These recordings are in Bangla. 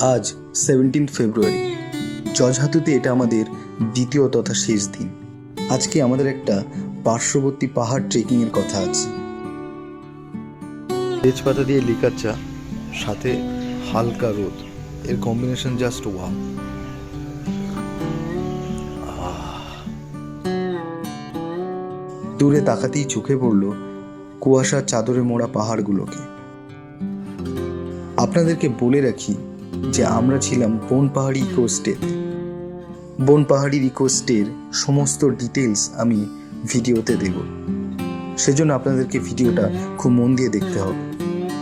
আজ সেভেন্টিন ফেব্রুয়ারি জজহাতুতে এটা আমাদের দ্বিতীয় তথা শেষ দিন। আজকে আমাদের একটা পার্শ্ববর্তী পাহাড় ট্রেকিংয়ের কথা আছে। তেজপাতা দিয়ে লিকার চা সাথে হালকা রোদ। এর কম্বিনেশন জাস্ট ওয়াও দূরে তাকাতেই চোখে পড়ল কুয়াশার চাদরে মোড়া পাহাড়গুলোকে। আপনাদেরকে বলে রাখি যে আমরা ছিলাম বন পাহাড়ি ইকোস্টেতে বন পাহাড়ি ইকোস্টের সমস্ত ডিটেলস আমি ভিডিওতে দেব। সেজন্য আপনাদেরকে ভিডিওটা খুব মন দিয়ে দেখতে হবে।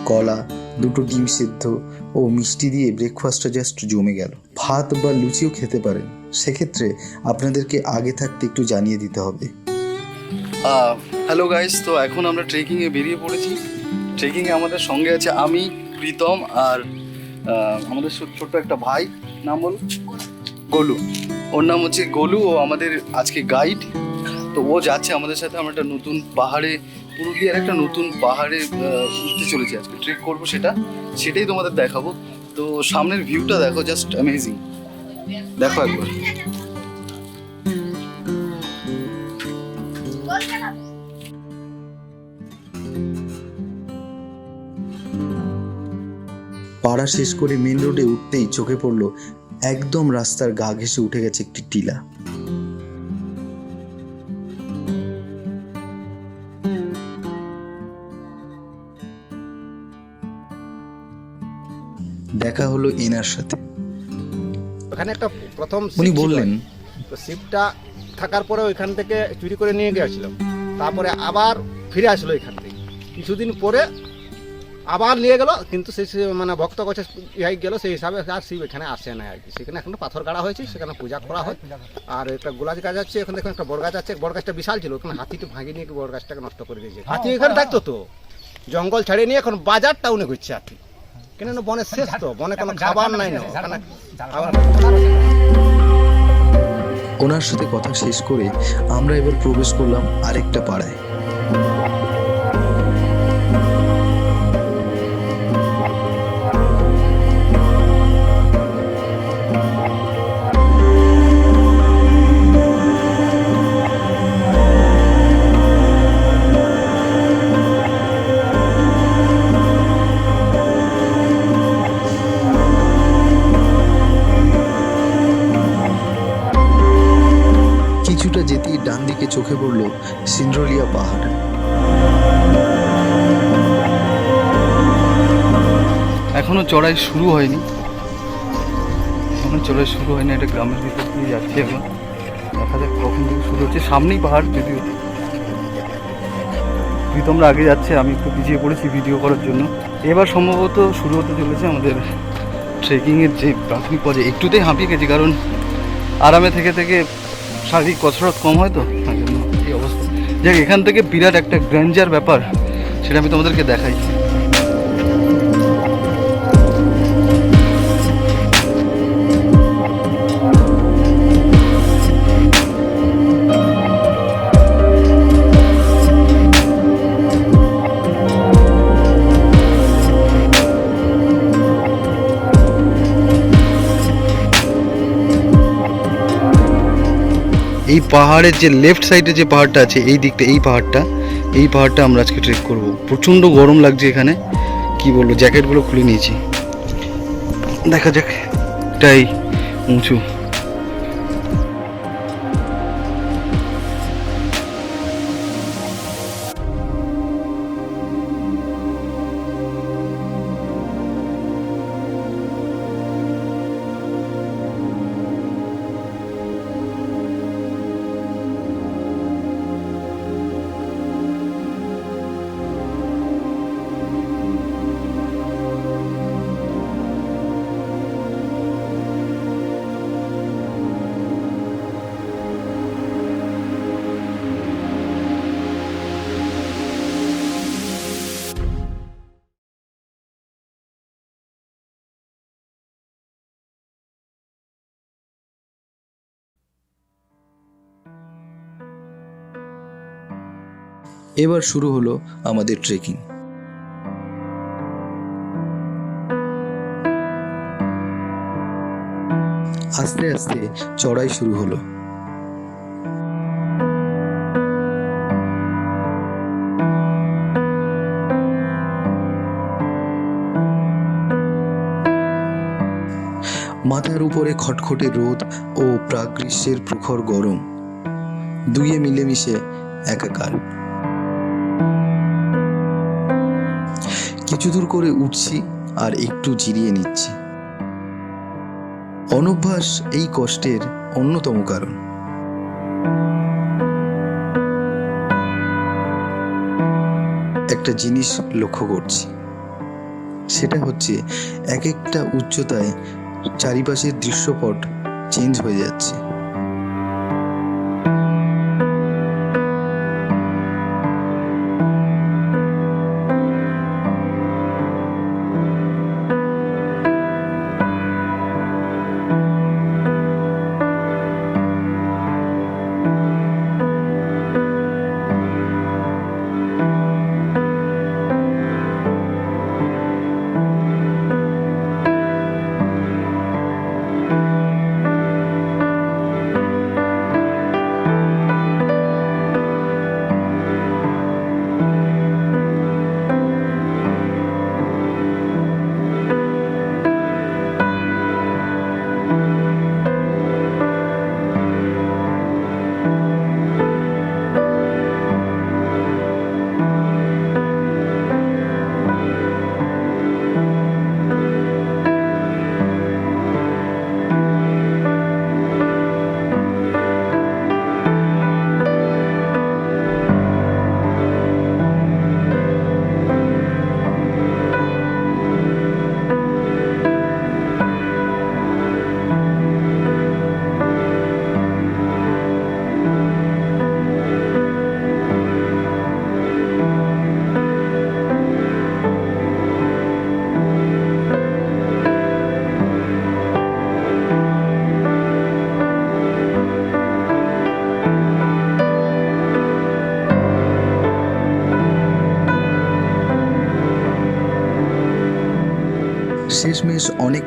কলা, দুটো ডিম সিদ্ধ ও মিষ্টি দিয়ে ব্রেকফাস্টটা জাস্ট জমে গেল। ভাত বা লুচিও খেতে পারেন। সেক্ষেত্রে আপনাদেরকে আগে থাকতে একটু জানিয়ে দিতে হবে। হ্যালো গাইস তো এখন আমরা ট্রেকিংয়ে বেরিয়ে পড়েছি। ট্রেকিংয়ে আমাদের সঙ্গে আছে আমি, প্রীতম আর আমাদের ছোট্ট একটা ভাই, নাম হল গোলু। ওর নাম হচ্ছে গোলু, ও আমাদের আজকে গাইড তো ও যাচ্ছে আমাদের সাথে, আমরা একটা নতুন পাহাড়ে, পুরুলিয়ার একটা নতুন পাহাড়ে উঠতে চলেছি আজকে। ট্রেক করব সেটা, সেটাই তোমাদের দেখাবো। তো সামনের ভিউটা দেখো জাস্ট অ্যামেজিং দেখো একবার। পাড়া শেষ করে মেন রোডে উঠতেই চোখে পড়ল একদম রাস্তার গা ঘেসে উঠে গেছে একটি টিলা। দেখা হলো এনার সাথে। ওখানে একটা প্রথম উনি বললেন তো শিপটা থাকার পরে ওইখান থেকে চুরি করে নিয়ে গিয়েছিল। তারপরে আবার ফিরে আসলো এখান থেকে। কিছুদিন পরে আবার নিয়ে গেল কিন্তু সেই সে- মানে ভক্ত কাছে ইহাই গেল সেই হিসাবে আর শিব এখানে আসে না আর কি। সেখানে এখন পাথর গাড়া হয়েছে সেখানে পূজা করা হয়। আর একটা গোলাজ গাছ আছে এখন দেখুন একটা বড় গাছ আছে বড় গাছটা বিশাল ছিল ওখানে হাতিটা ভাঙিয়ে নিয়ে বড় গাছটাকে নষ্ট করে দিয়েছে। হাতি এখানে থাকতো তো। জঙ্গল ছাড়িয়ে নিয়ে এখন বাজার টাউনে ঘুরছে হাতি। কেন না বনের শেষ তো বনে কোনো খাবার নাই না ওনার সাথে কথা শেষ করে আমরা এবার প্রবেশ করলাম আরেকটা পাড়ায়। কিছুটা যেতেই ডান দিকে চোখে পড়ল সিন্দ্রলিয়া পাহাড়। এখনও চড়াই শুরু হয়নি। এখনও চড়াই শুরু হয়নি, এটা গ্রামের ভিতর দিয়ে যাচ্ছি এখন। দেখা যাক কখন থেকে শুরু হচ্ছে। সামনেই পাহাড় যদিও। প্রীতমরা আগে যাচ্ছে, আমি একটু পিছিয়ে পড়েছি ভিডিও করার জন্য। এবার সম্ভবত শুরু হতে চলেছে আমাদের ট্রেকিংয়ের যে প্রাথমিক পর্যায়ে। একটুতেই হাঁপিয়ে গেছি, কারণ আরামে থেকে থেকে শারীরিক কসরত কম হয় তো? এই অবস্থা। যাক, এখান থেকে বিরাট একটা গ্র্যান্ডার ব্যাপার, সেটা আমি তোমাদেরকে দেখাই। এই পাহাড়ের যে লেফট সাইডে যে পাহাড়টা আছে, এই দিকটা, এই পাহাড়টা এই পাহাড়টা আমরা আজকে ট্রেক করব। প্রচণ্ড গরম লাগছে এখানে। কি বলব জ্যাকেটগুলো খুলে নিয়েছি। দেখা যাক, এটাই উঁচু। এবার শুরু হলো আমাদের ট্রেকিং আস্তে আস্তে চড়াই শুরু হলো। মাথার উপরে খটখটে রোদ ও প্রাক গ্রীষ্মের প্রখর গরম। দুইয়ে মিলেমিশে একাকার। কিছু দূর করে উঠছি আর একটু জিরিয়ে নিচ্ছি। অনভ্যাস এই কষ্টের অন্যতম কারণ। একটা জিনিস লক্ষ্য করছি। সেটা হচ্ছে এক একটা উচ্চতায় চারিপাশের দৃশ্যপট চেঞ্জ হয়ে যাচ্ছে।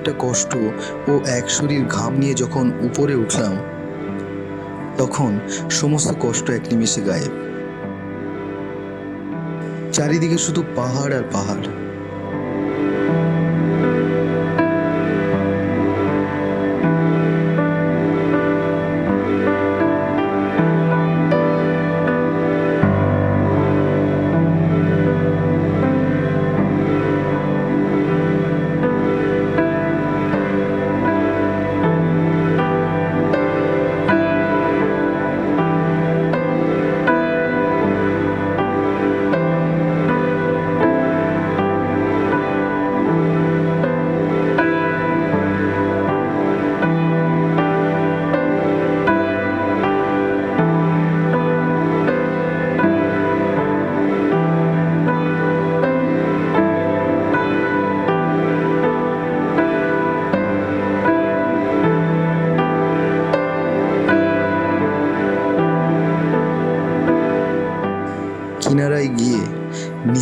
অনেকটা কষ্ট ও এক শরীর ঘাম নিয়ে যখন উপরে উঠলাম, তখন সমস্ত কষ্ট এক নিমেষে গায়েব। চারিদিকে শুধু পাহাড় আর পাহাড়।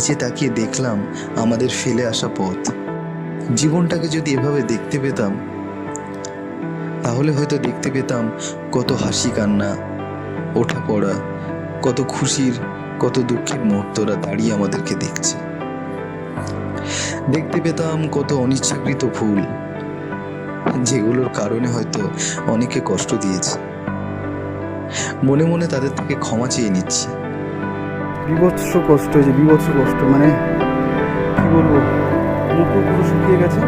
নিচে তাকিয়ে দেখলাম আমাদের ফেলে আসা পথ। জীবনটাকে যদি এভাবে দেখতে পেতাম, তাহলে হয়তো দেখতে পেতাম কত হাসি কান্না, ওঠা পড়া, কত খুশির, কত দুঃখের মুহূর্তরা দাঁড়িয়ে আমাদেরকে দেখছে। দেখতে পেতাম কত অনিচ্ছাকৃত ভুল, যেগুলোর কারণে হয়তো অনেকে কষ্ট দিয়েছে। মনে মনে তাদের থেকে ক্ষমা চেয়ে নিচ্ছি। বিভৎস কষ্ট হয়েছে বিভৎস কষ্ট মানে কি বলব মুখ শুকিয়ে গেছে।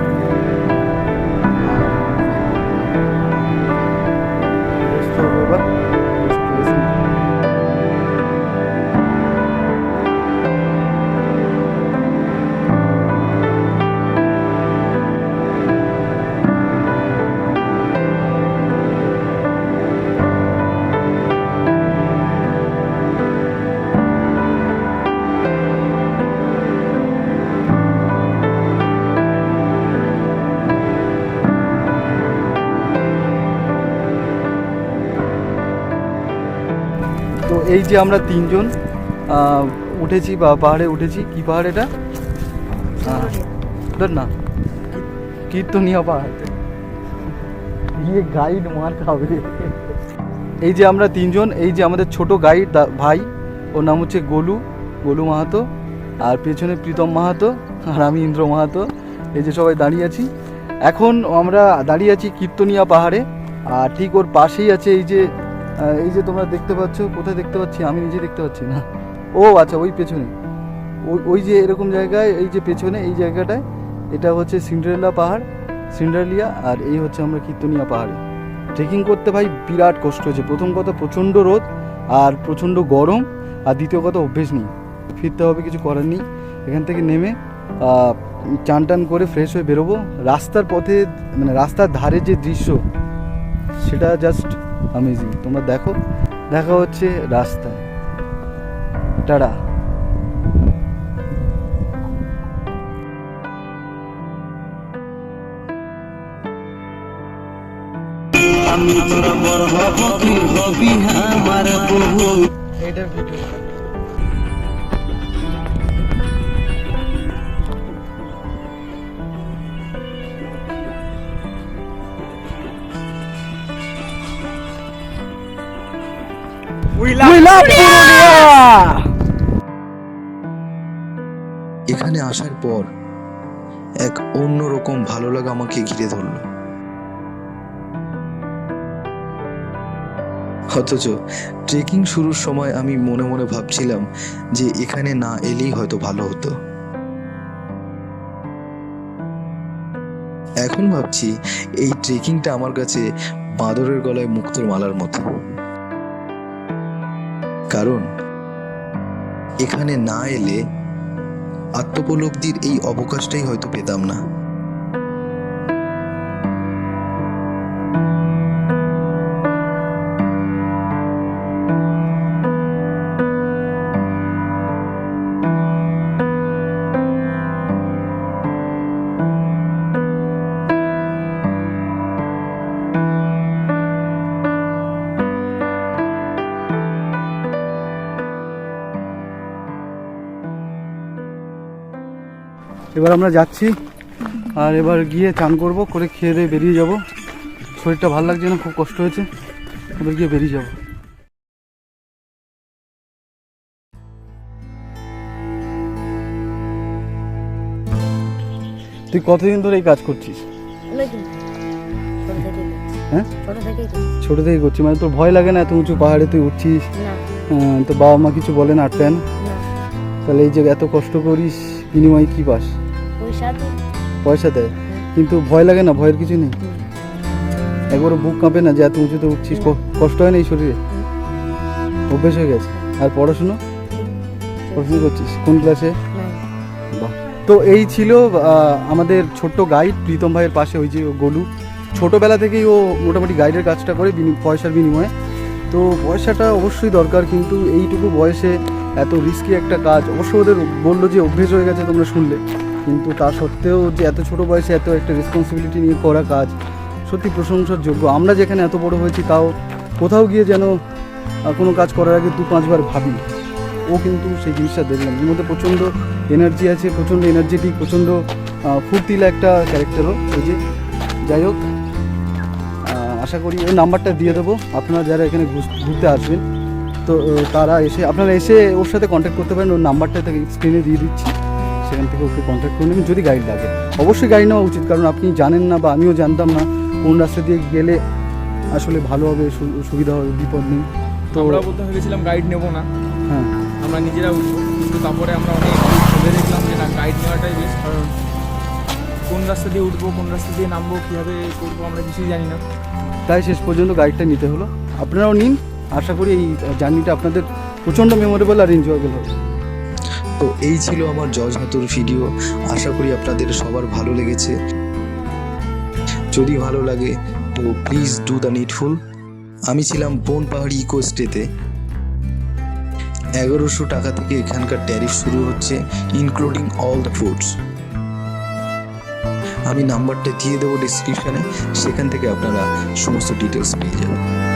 এই যে আমরা তিনজন উঠেছি বা পাহাড়ে উঠেছি। কি পাহাড় এটা? না। কীর্তনিয়া পাহাড়। গিয়ে গাইড মার খাবে। এই যে আমরা তিনজন এই যে আমাদের ছোট গাইড ভাই ওর নাম হচ্ছে গোলু গোলু মাহাতো। আর পেছনে প্রীতম মাহাতো আর আমি ইন্দ্র মাহাতো। এই যে সবাই দাঁড়িয়ে আছি। এখন আমরা দাঁড়িয়ে আছি কীর্তনিয়া পাহাড়ে। আর ঠিক ওর পাশেই আছে এই যে এই যে তোমরা দেখতে পাচ্ছ, কোথায় দেখতে পাচ্ছি? আমি নিজে দেখতে পাচ্ছি না। ও আচ্ছা ওই পেছনে। ওই ওই যে এরকম জায়গায়, এই যে পেছনে, এই জায়গাটায়, এটা হচ্ছে সিন্ডারেলা পাহাড়, সিন্ডারলিয়া, আর এই হচ্ছে আমরা কীর্তনিয়া পাহাড়ে। ট্রেকিং করতে ভাই বিরাট কষ্ট হয়েছে প্রথম কথা, প্রচণ্ড রোদ, আর প্রচণ্ড গরম, আর দ্বিতীয় কথা, অভ্যেস নেই। ফিরতে হবে, কিছু করার নেই। এখান থেকে নেমে চান টান করে ফ্রেশ হয়ে বেরোবো। রাস্তার পথে মানে রাস্তার ধারে যে দৃশ্য, সেটা জাস্ট অ্যামেজিং তোমরা দেখো দেখা হচ্ছে রাস্তায়। টাটা। এটা ভিডিও এখানে আসার পর এক অন্যরকম ভালো লাগা আমাকে ঘিরে ধরল। অথচ ট্রেকিং শুরুর সময় আমি মনে মনে ভাবছিলাম যে এখানে না এলেই হয়তো ভালো হতো। এখন ভাবছি এই ট্রেকিংটা আমার কাছে বাঁদরের গলায় মুক্তোর মালার মতো। কারণ এখানে না এলে আত্মোপলব্ধির এই অবকাশটাই হয়তো পেতাম না। এবার আমরা যাচ্ছি। আর এবার গিয়ে চান করব করে খেয়ে দিয়ে বেরিয়ে যাব। শরীরটা ভালো লাগছে না খুব কষ্ট হয়েছে। এবার গিয়ে বেরিয়ে যাব। তুই কতদিন ধরে এই কাজ করছিস? করছি। হ্যাঁ? ছোট করছি। থেকে করছিস মানে তোর ভয় লাগে না এত উঁচু পাহাড়ে তুই উঠছিস? তো বাবা মা কিছু বলে না আটকায় না? না। তাহলে এই যে এত কষ্ট করিস বিনিময়ে কি পাস? পয়সা দেয় কিন্তু ভয় লাগে না? ভয়ের কিছু নেই? একবারও বুক কাঁপে না যে এত উঁচুতে উঠছিস? কষ্ট হয় না এই শরীরে? অভ্যেস হয়ে গেছে। আর পড়াশুনো? পড়াশুনো করছিস? কোন ক্লাসে বাহ। তো এই ছিল আমাদের ছোট্ট গাইড প্রীতম ভাইয়ের পাশে ওই যে গোলু। ছোটোবেলা থেকেই ও মোটামুটি গাইডের কাজটা করে পয়সার বিনিময়ে। তো পয়সাটা অবশ্যই দরকার কিন্তু এইটুকু বয়সে এত রিস্কি একটা কাজ অবশ্য ওদের বলল যে অভ্যেস হয়ে গেছে তোমরা শুনলে। কিন্তু তা সত্ত্বেও যে এত ছোট বয়সে এত একটা রেসপন্সিবিলিটি নিয়ে করা কাজ, সত্যি প্রশংসার যোগ্য। আমরা যেখানে এত বড় হয়েছি, তাও কোথাও গিয়ে যেন কোনো কাজ করার আগে দু, পাঁচবার ভাবি। ও কিন্তু সেই জিনিসটা দেখলাম এর মধ্যে প্রচণ্ড এনার্জি আছে, প্রচণ্ড এনার্জেটিক প্রচণ্ড ফুর্তিলা একটা ক্যারেক্টারও ওই যে। যাই হোক আশা করি ওই নাম্বারটা দিয়ে দেবো। আপনারা যারা এখানে ঘুরতে আসবেন, তো, তারা এসে, আপনারা এসে ওর সাথে কন্ট্যাক্ট করতে পারেন। ওর নাম্বারটা স্ক্রিনে দিয়ে দিচ্ছি। সেখান থেকে ওকে কন্ট্যাক্ট করে নেবেন যদি গাইড লাগে। অবশ্যই গাইড নেওয়া উচিত কারণ আপনি জানেন না বা আমিও জানতাম না কোন রাস্তা দিয়ে গেলে আসলে ভালো হবে সুবিধা হবে বিপদ নেই। তো আমরা প্রথমে ভেবেছিলাম গাইড নেব না। হ্যাঁ। আমরা নিজেরা উঠবো। কিন্তু তারপরে আমরা অনেক ভেবে দেখলাম যে না গাইড নেওয়াটাই বেশ কারণ কোন রাস্তা দিয়ে উঠবো কোন রাস্তা দিয়ে নামবো কীভাবে করব আমরা কিছুই জানি না। তাই শেষ পর্যন্ত গাইডটা নিতে হলো। আপনারাও নিন। আশা করি এই জার্নিটা আপনাদের প্রচণ্ড মেমোরেবল আর এনজয়েবল হবে। তো এই ছিল আমার জজ হাতুর ভিডিও আশা করি আপনাদের সবার ভালো লেগেছে। যদি ভালো লাগে, তো প্লিজ ডু দ্য নিডফুল আমি ছিলাম বন পাহাড়ি ইকো স্টেতে এগারোশো টাকা থেকে এখানকার ট্যারিফ শুরু হচ্ছে ইনক্লুডিং অল দ্য ফুডস আমি নাম্বারটা দিয়ে দেবো ডিসক্রিপশানে সেখান থেকে আপনারা সমস্ত ডিটেলস পেয়ে যাবেন।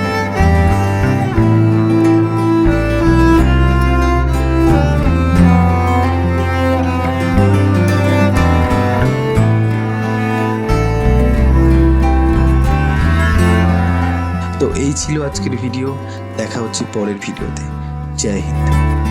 ছিল আজকের ভিডিও দেখা হচ্ছে পরের ভিডিওতে জয় হিন্দ।